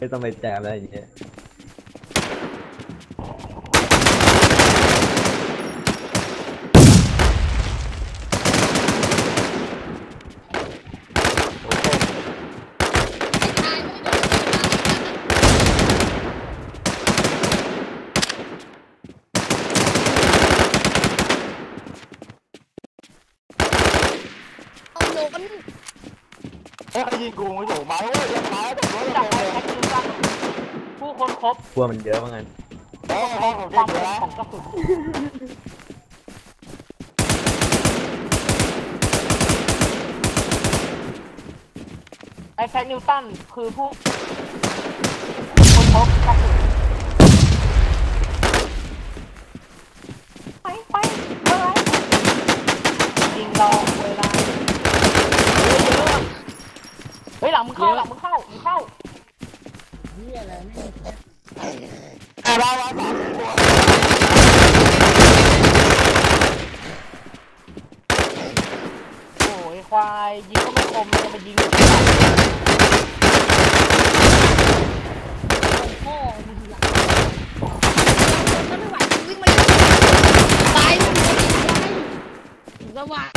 ไม่ต้องไปแจมอะไรอย่างเงี้ยตายไม่ได้โดนเอาโดน เฮ้ยใครยิงกูมาอยู่มาเว้ยยังมาแล้วแต่รถจัเราบเลยแท็กซี่สั้น ผู้คนครบกลัวมันเยอะมั้งงั้นเฮ้ยให้ผมคเจ็วาบมอยู่เร็วนะของกระสุนไอ้แท็กนิวตันคือผู้คนพบกระสุนไปไปอะไรยิงเราเวลาเฮ้ยหลังมึงเข้าหลังมึงเข้ามึงเข้า อะเราเราสามสี่ตัวโอ้ยควายยิงก็ไม่คมจะมายิงพ่อมึงทีหลังถ้าไม่ไหวมึงวิ่งมาอยู่ตายมึงจะติดใจสว่าง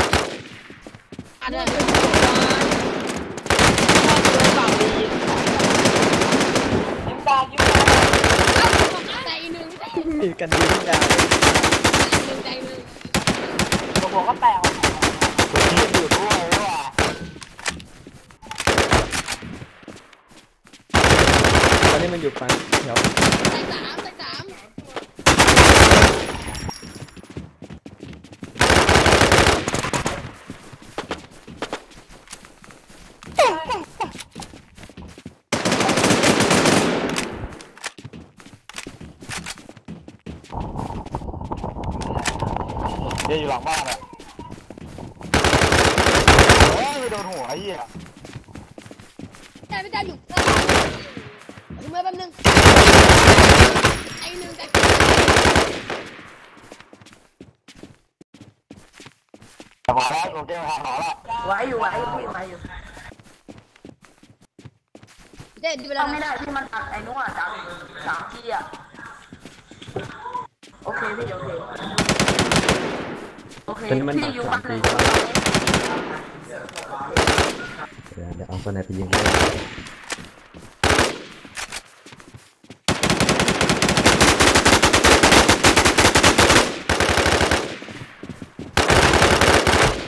อันนั้นเป็นสว่าง ยิ้มตายิ้มตา เอ้าใจหนึ่งใจ มี กันดีทุกอย่างหนึ่งใจมึงหัวก็แตกตัวนี้อยู่ด้วยว่ะตอนนี้มันอยู่ฝั่งแถวใจสามใจสาม เดี๋ยวอยู่หลังบ้านอะเฮ้ยไม่โด นหัวไอ้เหี้ยใจไม่ใจอยู่ถึงเมื่อแป๊บนึงไอ้หนึ่งใจแต่พอแล้วโอเคพอแล้วไหวอยู่ไหวอยู่พี่ไหวอยู่เด็ดดีไปแล้ต้วองไม่นะได้ที่มันตัดไอ้นู้นอะสามสามทีอะโอเคพี่โอเคโอเคตอนนี้มันพี่ตัดอยู่สาบ้ามนไหนทีเดี๋ย วเดี๋ยวเอาคนไหนไปยิงเลย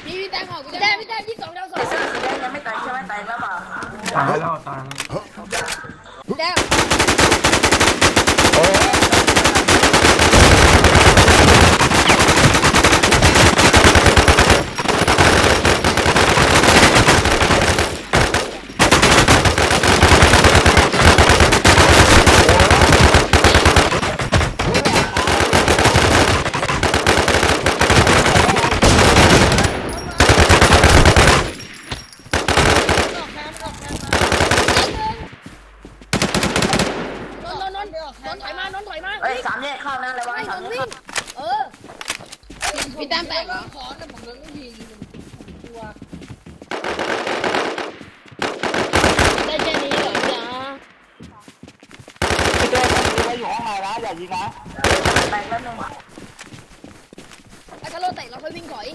พี่พี่แต้มออกพี่แต้มพี่แต้มยี่สองดาวสอง ไอ้เสื้อสีแดงยังไม่แตกใช่ไหมแตกแล้วเปล่า ตายแล้วตายแล้ว แต้ม นนนนนนนถอยมานนถอยมา เอ้ยสามแยกเข้านะระวัง ไอ้ สาน ม น แย วิ่ ก งเออพี่แต้มแตกเหรอขอแต่ผมไม่ยิงตัวได้แค่นี้เหรอจ๊ะ พี่เต้ต้องยิงไว้อยู่ห้ องในนะอย่ายิงนะแตกแล้วหนึ่งแล้วก็โลเตะเราค่อยวิ่งถอย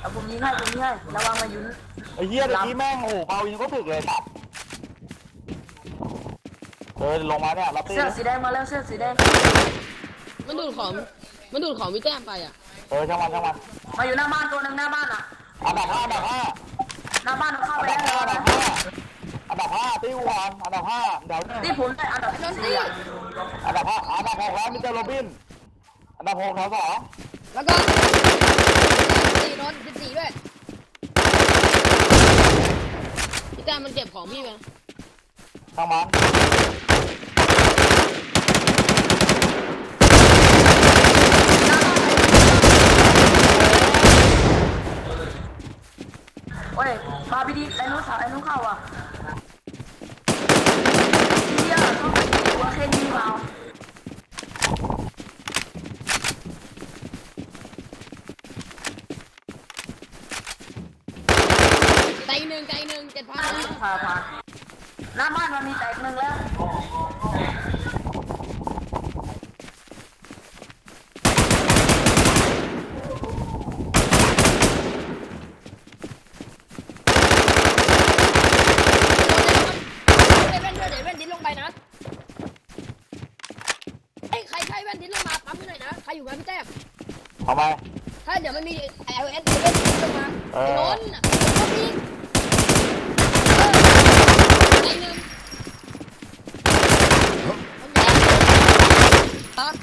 เอาผมยิงให้ผมยิงให้ระวังมาอยู่ไอ้เหี้ยเมื่อกี้แม่งโอ้โหเบายิงก็ถึกเลยครับเออลงมาเนี่ยรับตีเสื้อสีแดงมาแล้วเสื้อสีแดงมันดูดของมันดูดของพี่แต้มไปอะเออช่างมันช่างมันมาอยู่หน้าบ้านตัวหนึ่งหน้าบ้านอะอันดับห้าอันดับห้า หน้าบ้านมันเข้าไปไปดับแล้วห้าอันดับห้าอันดับห้าตีอูฮันอันดับห้าเดี๋ยวนี่ผมได้อันดับนนสี่อะอันดับห้าอันดับหกแล้วมิสเตอร์โรบิน อันดับหกแถวสองแล้วก็สี่นนสิบสี่ด้วยพี่แต้มมันเก็บของพี่ไหมทางมัน โอ้ยมาพี่ดีไอ้นู้นสาวไอ้นู้นเข้าอะเฮียต้องไปหัวแค่นี้เปล่า หนึ่งไกลหนึ่งเจ็ดพันพาพาหน้าบ้านมันมีแตกหนึ่งแล้วเว้นด้วยเดี๋ยวเว้นดิ้นลงไปนะเอ้ยใครใครเว้นดิ้นลงมาปั๊มให้หน่อยนะ ใครอยู่ไหมพี่แต้มทำไมถ้าเดี๋ยวมันมีไอเอสเว้นดิ้นลงมาเอไอ้อล้นอะก็มีเออไอ้หนึ่งปั๊บ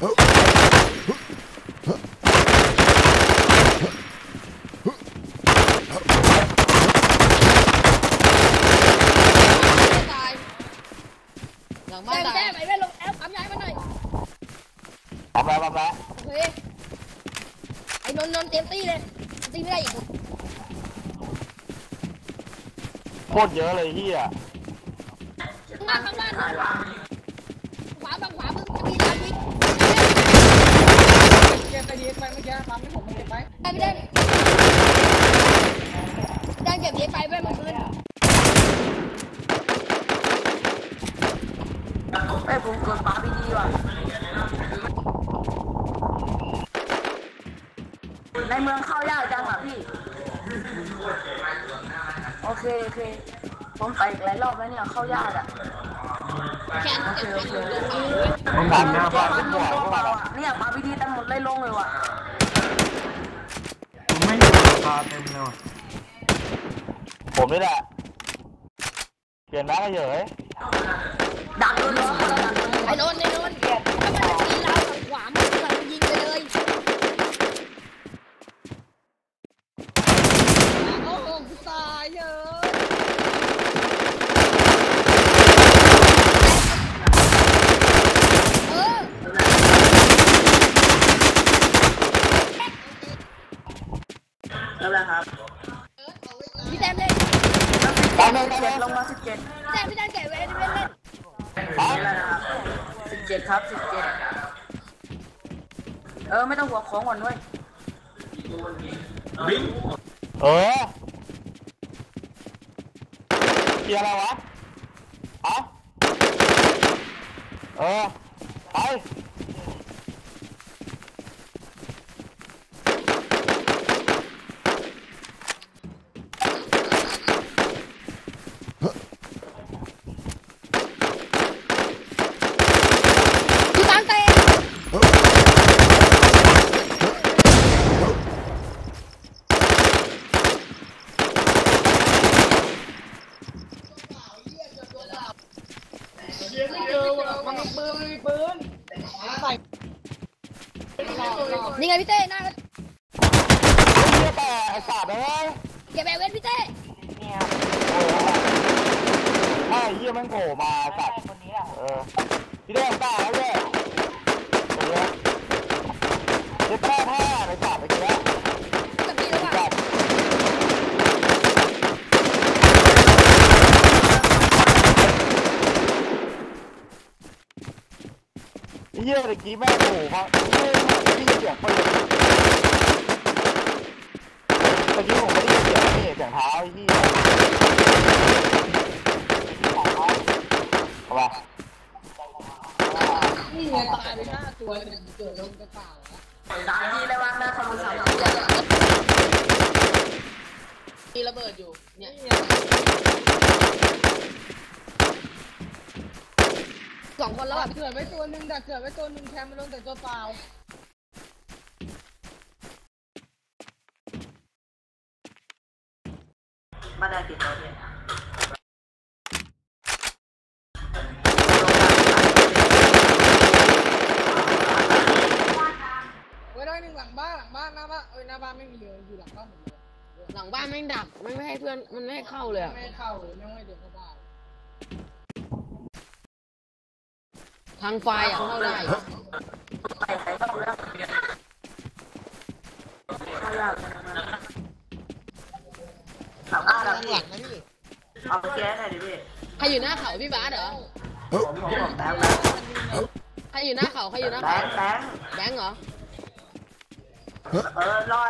ตายหลังบ้านแต้มไอ้เว้นลงแอปปั๊มย้ายมาหน่อย ทำแล้วทำแล้วโอเคไอ้นนท์นนท์เต็มตีเลยตีไม่ได้อีกโคตรเยอะเลยเฮียข้างล่างข้างล่างขวาบังขวามึงจะมีร้านวิกเก็บไปดีไปเมื่อกี้ปั๊มไม่ผมเก็บไปไปไม่ได้ได้เก็บเย็บไปไว้มันคืน เอ้ยผมเกิดปาพีดีว่ะในเมืองเข้ายากจังอะพี่ โอ เคโอเคผมไปอีกหลายรอบแล้วเนี่ยเข้ายากอะแขนเจ็บแขนอยู่ลงมาผมผ่านหน้าบ้านมันลงตัวเปล่าอะเนี่ยปาพีดีเต็มหมดเลยลงเลยว่ะผมไม่อยู่ราเต็มเลยว่ะผมนี่แหละเปลี่ยนน้ำเยดักเลยเหรอดักเลยไอ้นนท์ไอ้นนท์ถ้ามันจะตีเราทางขวามันก็ยิงไปเลยโอ้โหกูตายเยอะเออ แล้วแหละครับพี่แต้มเล่นๆตามเลยตามเลเจ็ยดลงมาสิบเจ็ดพี่แต้มพี่แต้มแกะเว้นเว้นเล่นแล้วนะครับสิบเจ็ดครับสิบเจ็ดเออไม่ต้องหัวของก่อนด้วยเออเกียร์อะไรวะอะเออไป พี่ตังเตะ นี่ไงพี่เต้หน้าเฮียแต่ไอ้สัตว์เอ้ยเก็บแบเว้นพี่เต้โอ้ยถ้าไอ้เฮียมันโผล่มาสัตว์เออพี่เด้งตาแล้วเด้ย ยตะกี้แม่งโผล่มาเฮ้ยไม่ได้ยินเสียงปืนตะกี้ผมไม่ได้ยินเสียงนี่เสียงเท้าไอ้เฮียเอาไปนี่ไงตายไปห้าตัวเนี่ยเกิดลงกระเป๋าสามทีเลยวะนะทำมือสามมีระเบิดอยู่เนี่ย สองคนแล้วอะเกิดไว้ตัวหนึ่งแต่เกิดไว้ตัวหนึ่งแคมมันลงแต่ตัวเปล่ามาได้กี่ตัวเนี่ยไว้ได้หนึ่งหลังบ้านหลังบ้านหน้าบ้านเอ้ยหน้าบ้านไม่มีเลยอยู่หลังบ้านหมดเลยหลังบ้านแม่งดักไม่ไม่ให้เพื่อนมันไม่ให้เข้าเลยอะไม่ให้เข้าเลยไม่ให้เดินเข้าบ้าน ทางไฟอะเข้าได้ไปไปเข้าแล้วเข้ายากสามารถแล้วพี่เอาแก๊สหน่อยดิพี่ใครอยู่หน้าเขาพี่บาสเหรอผมผมบอกแบงค์แล้วใครอยู่หน้าเขาใครอยู่หน้าแบเขางค์แบงค์แบงค์เหรอเออรอ